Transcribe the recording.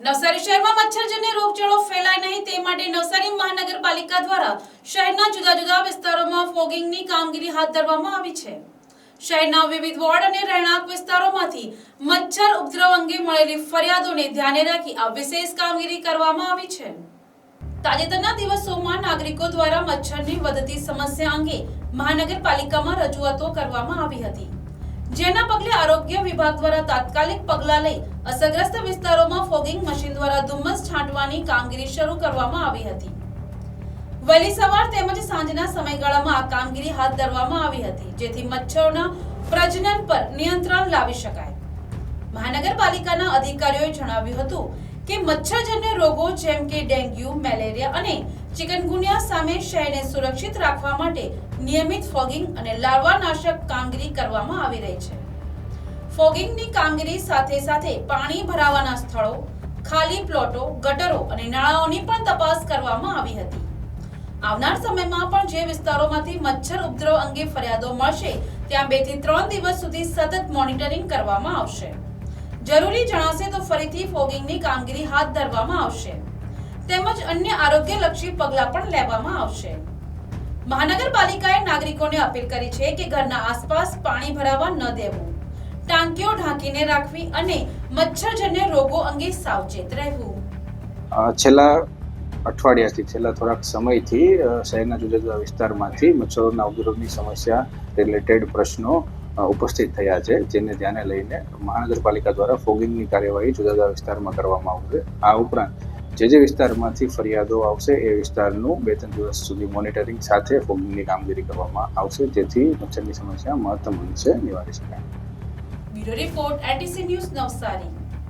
નવસારી શહેરમાં મચ્છરજન્ય રોગચાળો ફેલાય નહીં, તે માટે નવસારી મહાનગરપાલિકા દ્વારા શહેરના જુદા જુદા વિસ્તારોમાં ફોગિંગની કામગીરી હાથ ધરવામાં આવી છે. શહેરના વિવિધ વોર્ડ અને રહેણાંક વિસ્તારોમાંથી મચ્છર ઉપદ્રવ અંગે મળેલી ફરિયાદોને ધ્યાને રાખી આ વિશેષ કામગીરી કરવામાં આવી છે. તાજેતરના દિવસોમાં નાગરિકો દ્વારા મચ્છરની વધતી સમસ્યા અંગે મહાનગરપાલિકામાં રજૂઆતો કરવામાં આવી હતી. જેના પગલે આરોગ્ય વિભાગ દ્વારા તાત્કાલિક પગલા લઈ અસરગ્રસ્ત વિસ્તારોમાં ફોગિંગ મશીન દ્વારા ધુમ્મસ છાંટવાની કામગીરી શરૂ કરવામાં આવી હતી. વહેલી સવાર તેમજ સાંજના સમયગાળામાં આ કામગીરી હાથ ધરવામાં આવી હતી, જેથી મચ્છરોના પ્રજનન પર નિયંત્રણ લાવી શકાય. મહાનગરપાલિકાના અધિકારીઓએ જણાવ્યું હતું કે મચ્છરજન્ય રોગો જેમ કે ડેન્ગ્યુ, મેલેરિયા અને ચિકનગુનિયા સામે શહેરને સુરક્ષિત રાખવા માટે નિયમિત ફોગિંગ અને લાર્વાનાશક કામગીરી કરવામાં આવી રહી છે. ફોગિંગની કામગીરી સાથે સાથે પાણી ભરાવાના સ્થળો, ખાલી પ્લોટો, ગટરો અને નાળાઓની પણ તપાસ કરવામાં આવી હતી. આવનાર સમયમાં પણ જે વિસ્તારોમાંથી મચ્છર ઉપદ્રવ અંગે ફરિયાદો મળશે, ત્યાં બેથી ત્રણ દિવસ સુધી સતત મોનિટરિંગ કરવામાં આવશે. જરૂરી જણાશે તો ફરીથી ફોગિંગની કામગીરી હાથ ધરવામાં આવશે. તેમજ અન્ય આરોગ્યલક્ષી પગલાં પણ લેવામાં આવશે. મહાનગરપાલિકાએ નાગરિકોને અપીલ કરી છે કે ઘરના આસપાસ પાણી ભરાવા ન દેવું. ટાંકીઓ ઢાંકીને રાખવી અને મચ્છરજન્ય રોગો અંગે સાવચેત રહેવું. છેલ્લા અઠવાડિયાથી, છેલ્લા થોડાક સમયથી શહેરના જુદા જુદા વિસ્તારમાંથી મચ્છરોના ઉપદ્રવની સમસ્યા રિલેટેડ પ્રશ્નો ઉપસ્થિત થયા છે, જેને ધ્યાને લઈને મહાનગરપાલિકા દ્વારા ફોગિંગની કાર્યવાહી જુદા જુદા વિસ્તારમાં કરવામાં આવશે. આ ઉપરાંત જે જે વિસ્તારમાંથી ફરિયાદો આવશે, એ વિસ્તારનું બે ત્રણ દિવસ સુધી મોનિટરિંગ સાથે ફોગિંગની કામગીરી કરવામાં આવશે. જેથી મચ્છરની સમસ્યા મહત્તમ અંશે નિવારી શકાય. Bureau report ATC news Navsari.